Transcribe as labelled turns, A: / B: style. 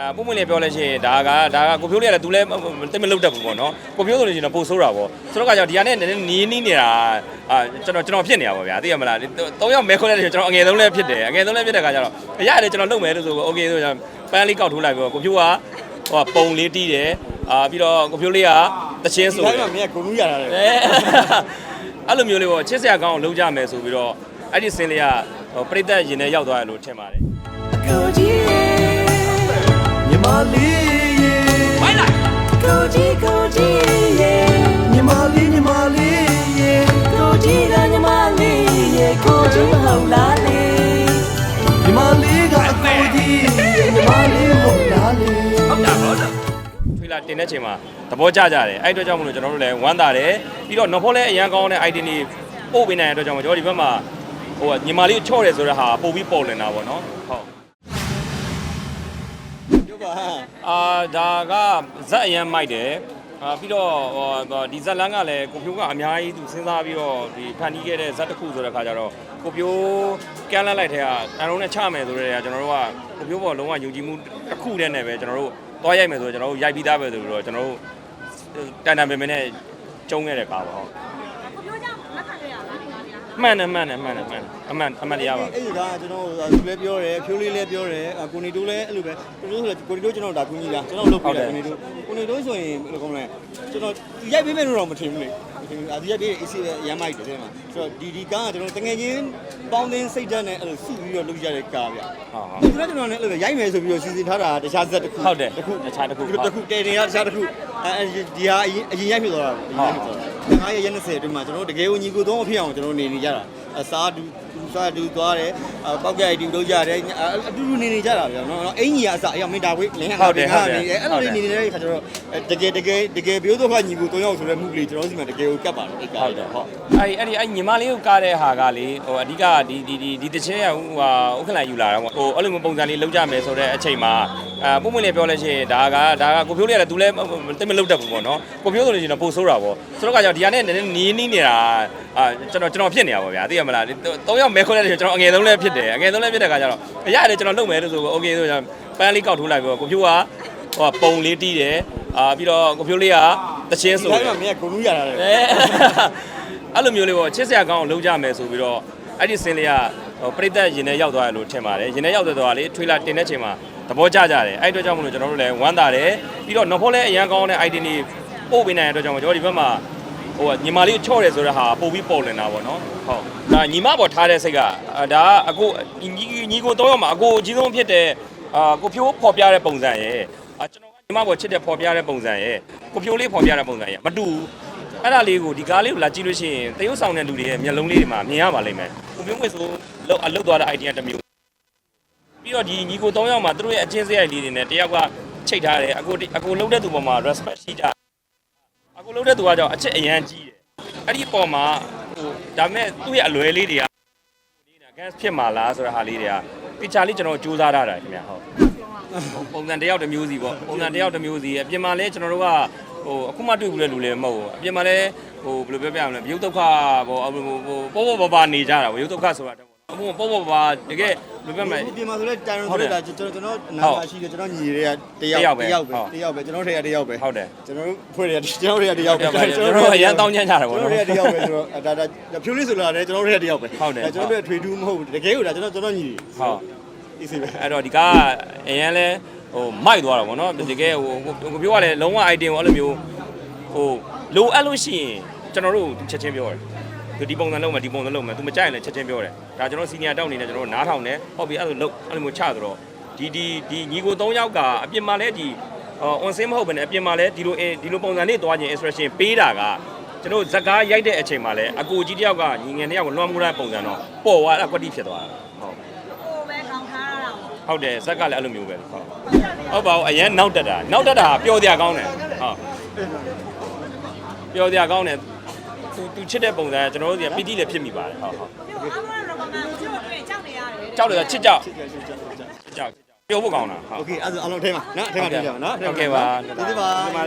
A: အာပုံမှန်လေးပြောလဲရှိရင်ဒါကဒါကကိုဖြိုးလေးကလည်း तू လည်းတိတ်မလုပ်တတ်ဘူးပေါ့နော်ကိုဖြိုးဆိုလို့ရှိရင်တော့ပို့ဆိုးတာပေါ့ဆိုတော့ကကြောင့်ဒီကနေ့နည်းနည်းနီးနီးနေတာအာကျွန်တော်ကျွန်တော်ဖြစ်နေတာပေါ့ဗျာသိရမလား၃ယောက်မဲခွဲလိုက်တယ်ကျွန်တော်အငယ်ဆုံးလည်းဖြစ်တယ်အငယ်ဆုံးလည်းဖြစ်တဲ့ခါကျတော့အရာလည်းကျွန်တော်လုပ်မယ်လို့ဆိုတော့ okay ဆိုတော့ပန်းလေးကောက်ထိုးလိုက်ပြီးတော့ကိုဖြိုးကဟိုပုံလေးတီးတယ်အာပြီးတော့ကိုဖြိုးလေးကတချင်းဆိုတယ်ဒါ
B: မှမင်းကကိုလူရတာလေ
A: အဲ့လိုမျိုးလေးပေါ့ချစ်စရာကောင်းအောင်လုပ်ကြမယ်ဆိုပြီးတော့အဲ့ဒီစင်းလေးကပရိသတ်ရင်ထဲရောက်သွားတယ်လို့ထင်ပါတယ်
C: ကိုကြီးရေ
B: ညီမလေးရေ
C: ကိုကြီးကိုကြီးရေ
B: ညီမလေးညီမလေးရေ
C: ကိုကြီးကညီမလေးရေကိုကြီးမဟုတ်လားလေ
B: ညီမလေးကအကိုကြီးညီမလေးဟုတ်လားလေ
A: ထွေလာတင်တဲ့ချိန်မှာသဘောကျကြတယ်အဲ့အတွက်ကြောင့်မလို့ကျွန်တော်တို့လည်းဝမ်းသာတယ်ပြီးတော့နော်ဖောလည်းအရန်ကောင်းတဲ့ item တွေပို့ပေးနိုင်တဲ့အတွက်ကြောင့်ကျွန်တော်ဒီဘက်မှာဟိုကညီမလေးကိုချော့တယ်ဆိုတဲ့ဟာပို့ပြီးပေါ်လင်တာပေါ့နော်ဟုတ်
B: ပြောပါ
A: အာဒါကဇက်အရန်မိုက်တယ်အာပြီးတော့ဟိုဒီဇက်လန်းကလည်းကိုဖြိုးကအများကြီးသူစဉ်းစားပြီးတော့ဒီဖန်တီးခဲ့တဲ့ဇက်တစ်ခုဆိုတဲ့ခါကျတော့ကိုဖြိုးကမ်းလှမ်းလိုက်တဲ့ကတန်လုံးနဲ့ချမယ်ဆိုတဲ့ကကျွန်တော်တို့ကကိုဖြိုးပေါ်လုံးဝယုံကြည်မှုတစ်ခုတည်းနဲ့ပဲကျွန်တော်တို့သွားရိုက်မယ်ဆိုတော့ကျွန်တော်တို့ရိုက်ပြီးသားပဲဆိုပြီးတော့ကျွန်တော်တို့တန်တန်ပင်ပင်နဲ့ကျုံခဲ့တဲ့ကားပါဟုတ်
D: ကိုပြောကြလက်ခံရတာလားဒီ မှာဗျာ
A: မှန်တယ်မှန်တယ်မှန်တယ်မှန်တယ်အမှန်အမှန်တရားပါ
B: အဲ့ဒီကကျွန်တော်သူလည်းပြောတယ်ဖြိုးလေးလည်းပြောတယ်ကိုနီတိုးလည်းအဲ့လိုပဲကိုနီတိုးဆိုကိုနီတိုးကျွန်တော်ဒါကူညီတာကျွန်တော်လုပ်ပြတယ်ကိုနီတိုးကိုနီတိုးဆိုရင်ဘယ်လိုကောင်းလဲကျွန်တော်ရိုက်ပေးမယ်လို့တော့မထင်ဘူးလေမထင်ဘူးအာဒီရိုက်ပေး AC ပဲရမ်းမိုက်တယ်တဲ့မှာဆိုတော့ဒီဒီကားကကျွန်တော်တငယ်ချင်းပေါင်းသင်းစိတ်ဓာတ်နဲ့အဲ့လိုစုပြီးတော့လုပ်ကြတဲ့ကားဗျ
A: ဟုတ်ဟုတ်
B: ဒီကကျွန်တော်လည်းအဲ့လိုရိုက်မယ်ဆိုပြီးတော့စီစဉ်ထားတာတခြားဇက်တစ်ခု
A: ဟုတ်တယ်
B: တစ်ခု
A: တခြားတစ်ခု
B: တစ်ခုတဲနေရတခြားတစ်ခုအဲဒီဟာအရင်ရိုက်ဖြစ်သွားတာအရင်ရိုက်ဖြစ်သွားတာ ငါးရက်ရက်20အတွင်းမှာကျွန်တော်တကယ်ကိုညီကိုသုံးအဖြစ်အောင်ကျွန်တော်နေနေကြတာအစားတူသူစားတူသွားတယ်ပောက်ကဲတူလုပ်ကြတယ်အတူတူနေနေကြတာဗျာနော်အင်ကြီးကအစားအရောက်မင်းဒါဝိတ်လင်းဟာအဲ့လိုနေနေတဲ့ခါကျတော့တကယ်တကယ်တကယ်ပြောတော့ခညီကိုသုံးယောက်ဆိုတဲ့မှုကလေးကျွန်တော်စီမှာတကယ်ကိုကတ်ပါတယ်အဲ့ကား
A: ဟုတ်တယ်
B: ဟုတ်
A: အဲ့အဲ့ဒီအဲ့ညီမလေးကိုကားတဲ့ဟာကလေဟိုအဓိကဒီဒီဒီဒီတချင်းရဟိုဟာဥက္ကလန်ယူလာတော့ဟိုအဲ့လိုမျိုးပုံစံလေးလောက်ကြမယ်ဆိုတဲ့အချိန်မှာအာပုံမှန်လေးပြောလဲရှိရင်ဒါကဒါကကိုဖြိုးလေးကလည်း तू လည်းတိတ်မလုတ်တတ်ဘူးပေါ့နော်ကိုဖြိုးဆိုလို့ရှိရင်တော့ပိုဆိုးတာပေါ့ဆိုတော့ကကြောင့်ဒီကနေ့နည်းနည်းနီးနီးနေတာအာကျွန်တော်ကျွန်တော်ဖြစ်နေတာပေါ့ဗျာသိရရမလားလေ၃ယောက်မဲခွန်းတဲ့ကျွန်တော်အငယ်ဆုံးလည်းဖြစ်တယ်အငယ်ဆုံးလည်းဖြစ်တဲ့ခါကျတော့အရတယ်ကျွန်တော်လုပ်မယ်လို့ဆိုတော့ okay ဆိုတော့ပန်းလေးကောက်ထိုးလိုက်ပြီးတော့ကိုဖြိုးကဟိုပုံလေးတီးတယ်အာပြီးတော့ကိုဖြိုးလေးကတချင်းဆိုတယ်ဒါ
B: မှမင်းကဂုဏ်ရတာလေ
A: အဲ့လိုမျိုးလေးပေါ့ချစ်စရာကောင်းအောင်လုပ်ကြမယ်ဆိုပြီးတော့အဲ့ဒီစင်းလေးကဟိုပြိသက်ရင်ထဲရောက်သွားရလို့ထင်ပါတယ်ရင်ထဲရောက်သွားတော့လေထွေလာတင်တဲ့ချိန်မှာသဘောကျကြတယ်အဲ့အတွက်ကြောင့်မလို့ကျွန်တော်တို့လည်းဝမ်းသာတယ်ပြီးတော့နော်ဖောလည်းအရန်ကောင်းတဲ့ idea တွေပို့ပေးနိုင်တဲ့အတွက်ကြောင့်ကျွန်တော်ဒီဘက်မှာ ဟိုကညီမလေးကိုချော့တယ်ဆိုတဲ့ဟာပို့ပြီးပေါ်လင်တာပေါ့နော်ဟုတ်ဒါညီမပေါ်ထားတဲ့စိတ်ကအာဒါကအကိုညီညီကိုတော့ရမှာအကိုအကြီးဆုံးဖြစ်တဲ့အာကိုဖြိုးဖော်ပြတဲ့ပုံစံရဲ့အာကျွန်တော်ကညီမပေါ်ချစ်တဲ့ဖော်ပြတဲ့ပုံစံရဲ့ကိုဖြိုးလေးဖော်ပြတဲ့ပုံစံရဲ့မတူဘူးအဲ့ဒါလေးကိုဒီကားလေးကိုလာကြည့်လို့ရှိရင်တရုတ်ဆောင်တဲ့လူတွေရဲ့မျက်လုံးလေးတွေမှာမြင်ရပါလိမ့်မယ်။ကိုပြုံးဝစ်ဆိုလောက်အလုတ်သွားတဲ့ idea တစ်မျိုးပြီးတော့ဒီညီကို၃ယောက်မှာသူတို့ရဲ့အချင်းစရိုက်လေးတွေနဲ့တယောက်ကချိတ်ထားတယ်အကိုအကိုလှုပ်တဲ့သူပေါ်မှာ respect ရှိကြ အကိုလှုပ်တဲ့သူကကြောင့်အချစ်အရန်ကြီးတယ်အဲ့ဒီပေါ်မှာဟိုဒါပေမဲ့သူ့ရဲ့အလွယ်လေးတွေကနေတာ gas ဖြစ်မှာလားဆိုတဲ့ဟာလေးတွေကပြချာလေးကျွန်တော်စူးစမ်းထားတာခင်ဗျာဟုတ်ပုံစံတစ်ယောက်တစ်မျိုးစီပေါ့ပုံစံတစ်ယောက်တစ်မျိုးစီအပြင်မှာလဲကျွန်တော်တို့ကဟိုအခုမှတွေ့ဘူးလေလူလည်းမဟုတ်ဘူးအပြင်မှာလဲဟိုဘယ်လိုပြောပြမလဲမြုပ်ဒုက္ခပေါ့ဟိုဟိုပေါ့ပေါ့ပါပါနေကြတာပေါ့ရုပ်ဒုက္ခဆိုတာတော့အခုပေါ့ပေါ့ပါတကယ် ဘယ်လိုပြောမလဲ
B: ဒီမှာဆိုလဲတိုင်ရွန်ဆိုလဲကျွန်တော်ကျွန်တော်နာမရှိတယ်ကျွန်တော်ညီတွေကတယောက်
A: တယောက်ပဲ
B: တယောက်ပဲ
A: ဟုတ်
B: တယောက်ပဲကျွန်တော်တွေကတယောက်ပဲ
A: ဟုတ်တယ်
B: ကျွန်တော်တို့ဖွဲ့တွေကကျွန်တော်တွေကတယောက်ပဲ
A: ကျွန်တော်တို့အရန်တောင်းကျမ်းကြတယ်ပေါ့
B: ကျွန်
A: နော်
B: တော်တွေကတယောက်ပဲဆိုတော့ဒါဒါဖြိုးလေးဆိုလာတယ်ကျွန်တော်တွေကတယောက်ပဲ
A: ဟုတ်တယ်
B: ကျွန်တော်တို့ထွေထူးမဟုတ်ဘူးတကယ်ကိုဒါကျွန်တော်ကျွန်တော်ညီ
A: ဟုတ်
B: အေးစေပဲ
A: အဲ့တော့ဒီကားကအရန်လဲဟိုမိုက်သွားတာပေါ့နော်တကယ်ဟိုကိုပြောရလဲလုံးဝ item ကိုအဲ့လိုမျိုးဟိုလိုအပ်လို့ရှိရင်ကျွန်တော်တို့ချက်ချင်းပြောတယ် သူဒီပုံစံလုံးမယ်ဒီပုံစံလုံးမယ်သူမကြိုက်ရင်လည်းချက်ချင်းပြောတယ်ဒါကျွန်တော်စီနီယာတောက်အနေနဲ့ကျွန်တော်တို့နားထောင်တယ်ဟုတ်ပြီအဲ့လိုလုံးအဲ့လိုမျိုးချဆိုတော့ဒီဒီဒီညီကို၃ယောက်ကအပြင်မှာလဲဒီအော် on scene မဟုတ်ဘဲနဲ့အပြင်မှာလဲဒီလိုဒီလိုပုံစံလေးသွားခြင်း expression ပေးတာကကျွန်တော်ဇက်ကားရိုက်တဲ့အချိန်မှာလဲအကိုကြီးတယောက်ကညီငယ်တယောက်ကိုလွှမ်းမိုးတဲ့ပုံစံတော့ပေါ်သွားတာကွက်တိဖြစ်သွားတာဟုတ်
D: ကိုပဲကောင်းထားရတာပေါ့
A: ဟုတ်တယ်ဇက်ကလည်းအဲ့လိုမျိုးပဲဟုတ်ဟုတ်ပါဘူးအရင်နောက်တက်တာနောက်တက်တာပျော်စရာကောင်းတယ်ဟုတ်ပျော်စရာကောင်းတယ် သူသူချစ်တဲ့ပုံစံကကျွန်တော်တို့ကပီတိလည်းဖြစ်မိပါတယ်ဟုတ်ဟုတ်
D: ဒီမှာအမှန်တော့ကမှကိုတို့တွေ့ကြောက်နေရတယ်
A: ကြောက်တယ်ချစ်ကြောက်
B: ချစ်ကြချစ်ကြချစ်ကြ
A: ချစ်ကြောက်ပျော်ဖို့ကောင်းတာဟုတ်
B: โอเคအဲ့ဒါအလုံးထဲမှာနော်အထဲမှာတွေ့ကြပါနော်
A: ဟုတ်ကဲ့ပါ
B: ဒီပါ